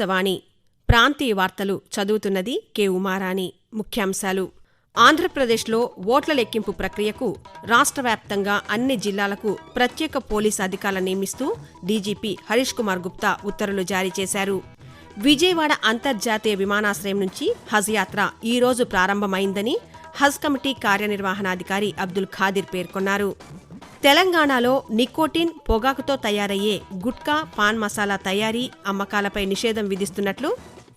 ఆకాశవాణి ప్రాంతీయ వార్తలు చదువుతున్నది కె. ఉమారాణి. ముఖ్యాంశాలు. ఆంధ్రప్రదేశ్లో ఓట్ల లెక్కింపు ప్రక్రియకు రాష్ట్ర వ్యాప్తంగా అన్ని జిల్లాలకు ప్రత్యేక పోలీస్ అధికారులు నియమిస్తూ డీజీపీ హరీష్ కుమార్ గుప్తా ఉత్తర్వులు జారీ చేశారు. విజయవాడ అంతర్జాతీయ విమానాశ్రయం నుంచి హజ్ యాత్ర ఈ రోజు ప్రారంభమైందని హజ్ కమిటీ కార్యనిర్వహణాధికారి అబ్దుల్ ఖాదిర్ పేర్కొన్నారు. తెలంగాణలో నికోటిన్ పొగాకుతో తయారయ్యే గుట్కా పాన్ మసాలా తయారీ అమ్మకాలపై నిషేధం విధిస్తున్నట్లు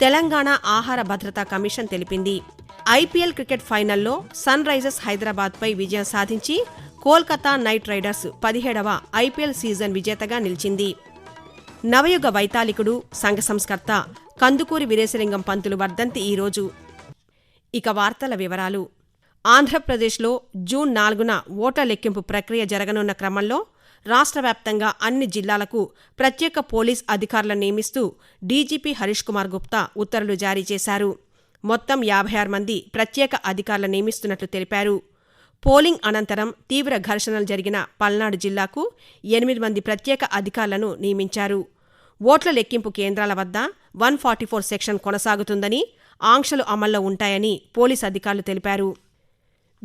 తెలంగాణ ఆహార భద్రతా కమిషన్ తెలిపింది. ఐపీఎల్ క్రికెట్ ఫైనల్లో సన్ రైజర్స్ హైదరాబాద్పై విజయం సాధించి కోల్కతా నైట్ రైడర్స్ పదిహేడవ ఐపీఎల్ సీజన్ విజేతగా నిలిచింది. నవయుగ వైతాళికుడు సంఘ సంస్కర్త కందుకూరి వీరేశలింగం పంతులు వర్ధంతి ఈరోజు. ఇక వార్తల వివరాలు. ఆంధ్రప్రదేశ్లో జూన్ నాలుగున ఓట్ల లెక్కింపు ప్రక్రియ జరగనున్న క్రమంలో రాష్ట్ర వ్యాప్తంగా అన్ని జిల్లాలకు ప్రత్యేక పోలీస్ అధికారులను నియమిస్తూ డీజీపీ హరీష్ కుమార్ గుప్తా ఉత్తర్వులు జారీ చేశారు. మొత్తం యాభై ఆరు మంది ప్రత్యేక అధికారులను నియమిస్తున్నట్లు తెలిపారు. పోలింగ్ అనంతరం తీవ్ర ఘర్షణలు జరిగిన పల్నాడు జిల్లాకు ఎనిమిది మంది ప్రత్యేక అధికారులను నియమించారు. ఓట్ల లెక్కింపు కేంద్రాల వద్ద వన్ ఫార్టీ ఫోర్ సెక్షన్ కొనసాగుతుందని ఆంక్షలు అమల్లో ఉంటాయని పోలీస్ అధికారులు తెలిపారు.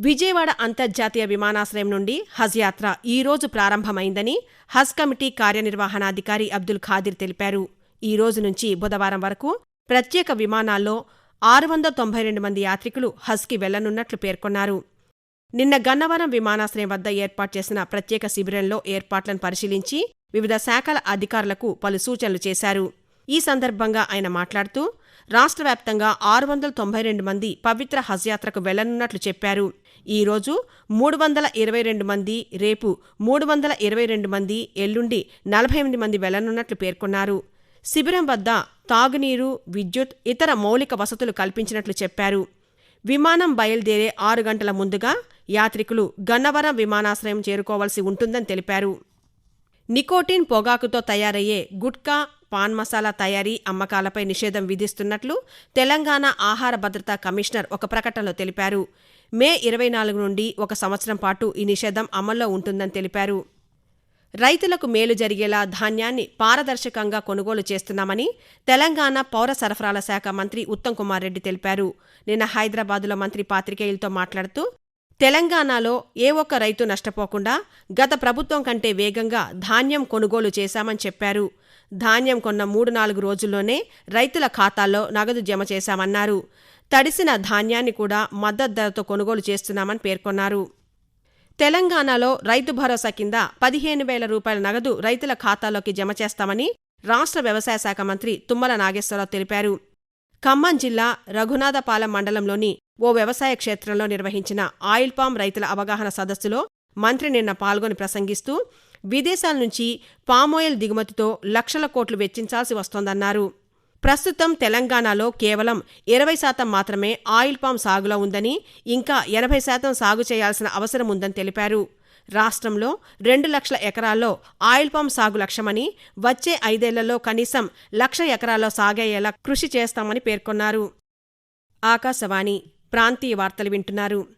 విజయవాడ అంతర్జాతీయ విమానాశ్రయం నుండి హజ్ యాత్ర ఈ రోజు ప్రారంభమైందని హజ్ కమిటీ కార్యనిర్వహణాధికారి అబ్దుల్ ఖాదిర్ తెలిపారు. ఈ రోజు నుంచి బుధవారం వరకు ప్రత్యేక విమానాల్లో ఆరు వందల తొంభై రెండు మంది యాత్రికులు హజ్కి వెళ్ళనున్నట్లు పేర్కొన్నారు. నిన్న గన్నవరం విమానాశ్రయం వద్ద ఏర్పాటు చేసిన ప్రత్యేక శిబిరంలో ఏర్పాట్లను పరిశీలించి వివిధ శాఖల అధికారులకు పలు సూచనలు చేశారు. ఈ సందర్భంగా ఆయన మాట్లాడుతూ రాష్ట్ర వ్యాప్తంగా ఆరు వందల తొంభై రెండు మంది పవిత్ర హజ్ యాత్రకు వెళ్ళనున్నట్లు చెప్పారు. ఈ రోజు మూడు వందల ఇరవై రెండు మంది రేపు మూడు వందల ఇరవై రెండు మంది ఎల్లుండి నలభై ఎనిమిది మంది వెళ్ళనున్నట్లు పేర్కొన్నారు. శిబిరం వద్ద తాగునీరు విద్యుత్ ఇతర మౌలిక వసతులు కల్పించినట్లు చెప్పారు. విమానం బయలుదేరే ఆరు గంటల ముందుగా యాత్రికులు గన్నవరం విమానాశ్రయం చేరుకోవాల్సి ఉంటుందని తెలిపారు. నికోటిన్ పొగాకుతో తయారయ్యే గుట్కా పాన్ మసాలా తయారీ అమ్మకాలపై నిషేధం విధిస్తున్నట్లు తెలంగాణ ఆహార భద్రతా కమిషనర్ ఒక ప్రకటనలో తెలిపారు. మే ఇరవై నాలుగు నుండి ఒక సంవత్సరం పాటు ఈ నిషేధం అమల్లో ఉంటుందని తెలిపారు. రైతులకు మేలు జరిగేలా ధాన్యాన్ని పారదర్శకంగా కొనుగోలు చేస్తున్నామని తెలంగాణ పౌర సరఫరాల శాఖ మంత్రి ఉత్తమ్ కుమార్ రెడ్డి తెలిపారు. నిన్న హైదరాబాదులో మంత్రి పాత్రికేయులతో మాట్లాడుతూ తెలంగాణలో ఏ ఒక్క రైతు నష్టపోకుండా గత ప్రభుత్వం కంటే వేగంగా ధాన్యం కొనుగోలు చేశామని చెప్పారు. ధాన్యం కొన్న మూడు నాలుగు రోజుల్లోనే రైతుల ఖాతాల్లో నగదు జమ చేశామన్నారు. తడిసిన ధాన్యాన్ని కూడా మద్దతు ధరతో కొనుగోలు చేస్తున్నామని పేర్కొన్నారు. తెలంగాణలో రైతు భరోసా కింద పదిహేను వేల రూపాయల నగదు రైతుల ఖాతాలోకి జమ చేస్తామని రాష్ట్ర వ్యవసాయ శాఖ మంత్రి తుమ్మల నాగేశ్వరరావు తెలిపారు. ఖమ్మం జిల్లా రఘునాథపాలెం మండలంలోని ఓ వ్యవసాయ క్షేత్రంలో నిర్వహించిన ఆయిల్ పామ్ రైతుల అవగాహన సదస్సులో మంత్రి నిన్న పాల్గొని ప్రసంగిస్తూ విదేశాల నుంచి పామాయిల్ దిగుమతితో లక్షల కోట్లు వెచ్చించాల్సి వస్తోందన్నారు. ప్రస్తుతం తెలంగాణలో కేవలం ఇరవై శాతం మాత్రమే ఆయిల్ పామ్ సాగులో ఉందని ఇంకా ఎనభై శాతం సాగు చేయాల్సిన అవసరం ఉందని తెలిపారు. రాష్ట్రంలో రెండు లక్షల ఎకరాల్లో ఆయిల్ పామ్ సాగు లక్ష్యమని వచ్చే ఐదేళ్ళలో కనీసం లక్ష ఎకరాల్లో సాగయ్యేలా కృషి చేస్తామని పేర్కొన్నారు. ఆకాశవాణి ప్రాంతీయ వార్తలు వింటున్నారు.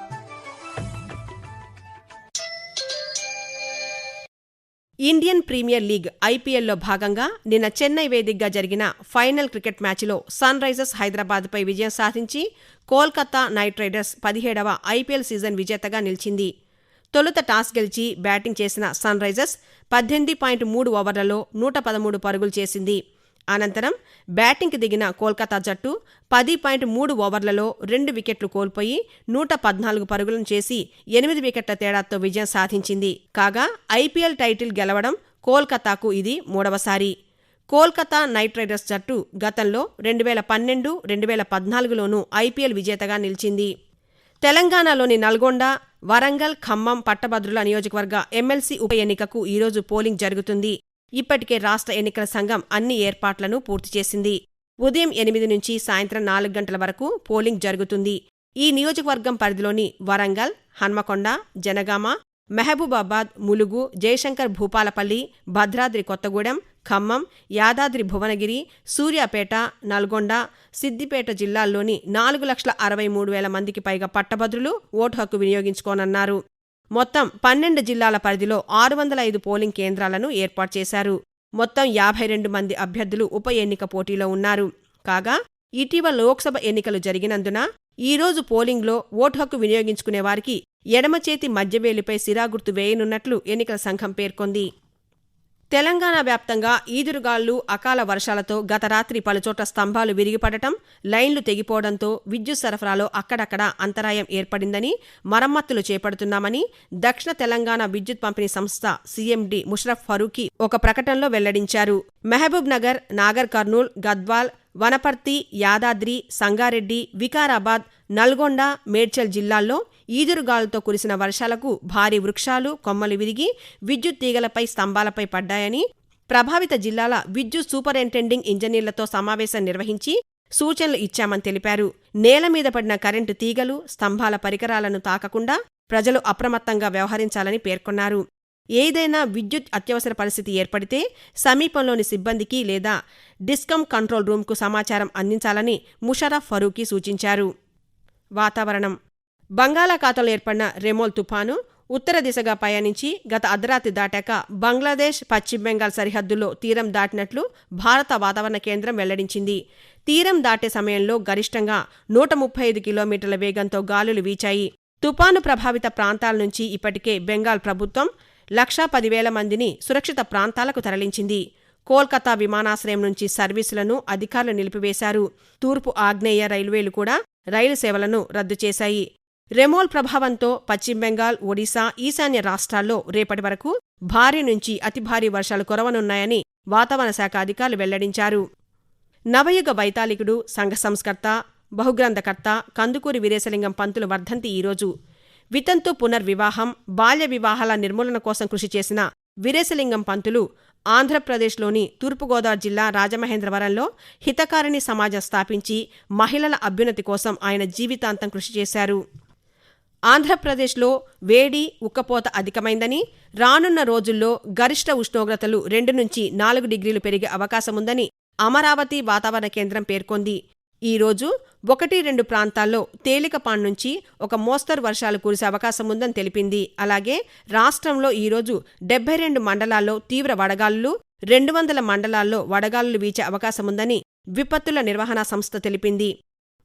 ఇండియన్ ప్రీమియర్ లీగ్ ఐపీఎల్లో భాగంగా నిన్న చెన్నై వేదికగా జరిగిన ఫైనల్ క్రికెట్ మ్యాచ్లో సన్ రైజర్స్ హైదరాబాద్పై విజయం సాధించి కోల్కతా నైట్ రైడర్స్ పదిహేడవ ఐపీఎల్ సీజన్ విజేతగా నిలిచింది. తొలుత టాస్ గెలిచి బ్యాటింగ్ చేసిన సన్ రైజర్స్ పద్దెనిమిది పాయింట్ మూడు ఓవర్లలో నూట పదమూడు పరుగులు చేసింది. అనంతరం బ్యాటింగ్కి దిగిన కోల్కతా జట్టు పది పాయింట్ మూడు ఓవర్లలో రెండు వికెట్లు కోల్పోయి నూట పద్నాలుగు పరుగులను చేసి ఎనిమిది వికెట్ల తేడాతో విజయం సాధించింది. కాగా ఐపీఎల్ టైటిల్ గెలవడం కోల్కతాకు ఇది మూడవసారి. కోల్కతా నైట్ రైడర్స్ జట్టు గతంలో రెండు వేల పన్నెండు రెండు వేల పద్నాలుగులోనూ ఐపీఎల్ విజేతగా నిలిచింది. తెలంగాణలోని నల్గొండ వరంగల్ ఖమ్మం పట్టభద్రుల నియోజకవర్గ ఎమ్మెల్సీ ఉప ఎన్నికకు ఈరోజు పోలింగ్ జరుగుతుంది. ఇప్పటికే రాష్ట్ర ఎన్నికల సంఘం అన్ని ఏర్పాట్లను పూర్తి చేసింది. ఉదయం ఎనిమిది నుంచి సాయంత్రం నాలుగు గంటల వరకు పోలింగ్ జరుగుతుంది. ఈ నియోజకవర్గం పరిధిలోని వరంగల్ హన్మకొండ జనగామ మెహబూబాబాద్ ములుగు జయశంకర్ భూపాలపల్లి భద్రాద్రి కొత్తగూడెం ఖమ్మం యాదాద్రి భువనగిరి సూర్యాపేట నల్గొండ సిద్దిపేట జిల్లాల్లోని నాలుగు లక్షల అరవై మూడు వేల మందికి పైగా పట్టభద్రులు ఓటు హక్కు వినియోగించుకోనున్నారు. మొత్తం పన్నెండు జిల్లాల పరిధిలో ఆరు వందల ఐదు పోలింగ్ కేంద్రాలను ఏర్పాటు చేశారు. మొత్తం యాభై రెండు మంది అభ్యర్థులు ఉప ఎన్నిక పోటీలో ఉన్నారు. కాగా ఇటీవల లోక్సభ ఎన్నికలు జరిగినందున ఈరోజు పోలింగ్లో ఓటు హక్కు వినియోగించుకునే వారికి ఎడమ చేతి మధ్యవేలిపై సిరాగుర్తు వేయనున్నట్లు ఎన్నికల సంఘం పేర్కొంది. తెలంగాణ వ్యాప్తంగా ఈదురుగాళ్ళు అకాల వర్షాలతో గత రాత్రి పలుచోట్ల స్తంభాలు విరిగిపడటం లైన్లు తెగిపోవడంతో విద్యుత్ సరఫరాలో అక్కడక్కడ అంతరాయం ఏర్పడిందని మరమ్మతులు చేపడుతున్నామని దక్షిణ తెలంగాణ విద్యుత్ పంపిణీ సంస్థ సీఎండి ముషరఫ్ ఫరూఖీ ఒక ప్రకటనలో వెల్లడించారు. మహబూబ్ నగర్ నాగర్ కర్నూల్ గద్వాల్ వనపర్తి యాదాద్రి సంగారెడ్డి వికారాబాద్ నల్గొండ మేడ్చల్ జిల్లాల్లో ఈదురుగాలులతో కురిసిన వర్షాలకు భారీ వృక్షాలు కొమ్మలు విరిగి విద్యుత్ తీగలపై స్తంభాలపై పడ్డాయని ప్రభావిత జిల్లాల విద్యుత్ సూపరింటెండింగ్ ఇంజనీర్లతో సమావేశం నిర్వహించి సూచనలు ఇచ్చామని తెలిపారు. నేల మీద పడిన కరెంటు తీగలు స్తంభాల పరికరాలను తాకకుండా ప్రజలు అప్రమత్తంగా వ్యవహరించాలని పేర్కొన్నారు. ఏదైనా విద్యుత్ అత్యవసర పరిస్థితి ఏర్పడితే సమీపంలోని సిబ్బందికి లేదా డిస్కమ్ కంట్రోల్ రూమ్కు సమాచారం అందించాలని ముషరఫ్ ఫరూకీ సూచించారు. వాతావరణం. బంగాళాఖాతంలో ఏర్పడిన రెమోల్ తుఫాను ఉత్తర దిశగా పయనించి గత అర్ధరాత్రి దాటాక బంగ్లాదేశ్ పశ్చిమ బెంగాల్ సరిహద్దుల్లో తీరం దాటినట్లు భారత వాతావరణ కేంద్రం వెల్లడించింది. తీరం దాటే సమయంలో గరిష్టంగా నూట ముప్పై ఐదు కిలోమీటర్ల వేగంతో గాలులు వీచాయి. తుపాను ప్రభావిత ప్రాంతాల నుంచి ఇప్పటికే బెంగాల్ ప్రభుత్వం లక్షా పదివేల మందిని సురక్షిత ప్రాంతాలకు తరలించింది. కోల్కతా విమానాశ్రయం నుంచి సర్వీసులను అధికారులు నిలిపివేశారు. తూర్పు ఆగ్నేయ రైల్వేలు కూడా రైలు సేవలను రద్దు చేశాయి. రెమోల్ ప్రభావంతో పశ్చిమ బెంగాల్ ఒడిశా ఈశాన్య రాష్ట్రాల్లో రేపటి వరకు భారీ నుంచి అతి భారీ వర్షాలు కురవనున్నాయని వాతావరణ శాఖ అధికారులు వెల్లడించారు. నవయుగ వైతాళికుడు సంఘ సంస్కర్త బహుగ్రంథకర్త కందుకూరి వీరేశలింగం పంతులు వర్ధంతి ఈరోజు వితంతు పునర్వివాహం బాల్య వివాహాల నిర్మూలన కోసం కృషి చేసిన వీరేశలింగం పంతులు ఆంధ్రప్రదేశ్లోని తూర్పుగోదావరి జిల్లా రాజమహేంద్రవరంలో హితకారిణి సమాజం స్థాపించి మహిళల అభ్యున్నతి కోసం ఆయన జీవితాంతం కృషి చేశారు. ఆంధ్రప్రదేశ్లో వేడి ఉక్కపోత అధికమైందని రానున్న రోజుల్లో గరిష్ట ఉష్ణోగ్రతలు రెండు నుంచి నాలుగు డిగ్రీలు పెరిగే అవకాశముందని అమరావతి వాతావరణ కేంద్రం పేర్కొంది. ఈ రోజు ఒకటి రెండు ప్రాంతాల్లో తేలికపాటి నుంచి ఒక మోస్తరు వర్షాలు కురిసే అవకాశముందని తెలిపింది. అలాగే రాష్ట్రంలో ఈరోజు డెబ్బై రెండు మండలాల్లో తీవ్ర వడగాలులు రెండు వందల మండలాల్లో వడగాలులు వీచే అవకాశముందని విపత్తుల నిర్వహణ సంస్థ తెలిపింది.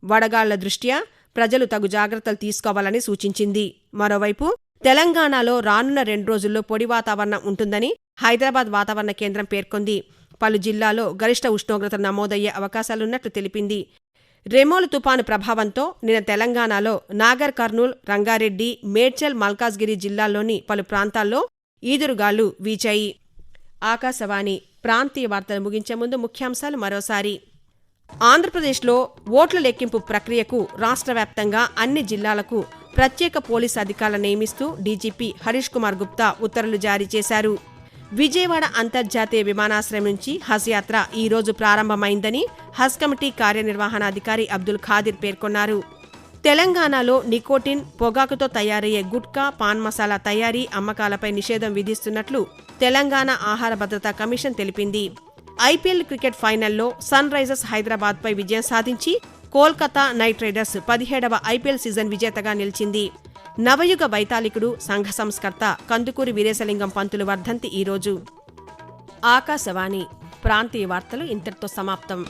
వడగాళ్ళ దృష్ట్యా ప్రజలు తగు జాగ్రత్తలు తీసుకోవాలని సూచించింది. మరోవైపు తెలంగాణలో రానున్న రెండు రోజుల్లో పొడి వాతావరణం ఉంటుందని హైదరాబాద్ వాతావరణ కేంద్రం పేర్కొంది. పలు జిల్లాల్లో గరిష్ట ఉష్ణోగ్రతలు నమోదయ్యే అవకాశాలున్నట్లు తెలిపింది. రెమోలు తుపాను ప్రభావంతో నిన్న తెలంగాణలో నాగర్ కర్నూల్ రంగారెడ్డి మేడ్చల్ మల్కాజ్గిరి జిల్లాల్లోని పలు ప్రాంతాల్లో ఈదురుగాలు వీచాయి. ఆకాశవాణి ప్రాంతీయ వార్తలు ముగించే ముందు ముఖ్యాంశాలు మరోసారి. ఆంధ్రప్రదేశ్లో ఓట్ల లెక్కింపు ప్రక్రియకు రాష్ట్ర వ్యాప్తంగా అన్ని జిల్లాలకు ప్రత్యేక పోలీసు అధికారులు నియమిస్తూ డీజీపీ హరీష్ కుమార్ గుప్తా ఉత్తర్వులు జారీ చేశారు. విజయవాడ అంతర్జాతీయ విమానాశ్రయం నుంచి హజ్ యాత్ర ఈ రోజు ప్రారంభమైందని హజ్ కమిటీ కార్యనిర్వహణాధికారి అబ్దుల్ ఖాదిర్ పేర్కొన్నారు. తెలంగాణలో నికోటిన్ పొగాకుతో తయారయ్యే గుట్కా పాన్ మసాలా తయారీ అమ్మకాలపై నిషేధం విధిస్తున్నట్లు తెలంగాణ ఆహార భద్రతా కమిషన్ తెలిపింది. ఐపీఎల్ క్రికెట్ ఫైనల్లో సన్ రైజర్స్ హైదరాబాద్పై విజయం సాధించి కోల్కతా నైట్ రైడర్స్ పదిహేడవ ఐపీఎల్ సీజన్ విజేతగా నిలిచింది. నవయుగ వైతాళికుడు సంఘ సంస్కర్త కందుకూరి వీరేశలింగం పంతులు వర్ధంతి ఈరోజు ఆకాశవాణి ప్రాంతీయ వార్తలు ఇంతటితో సమాప్తం.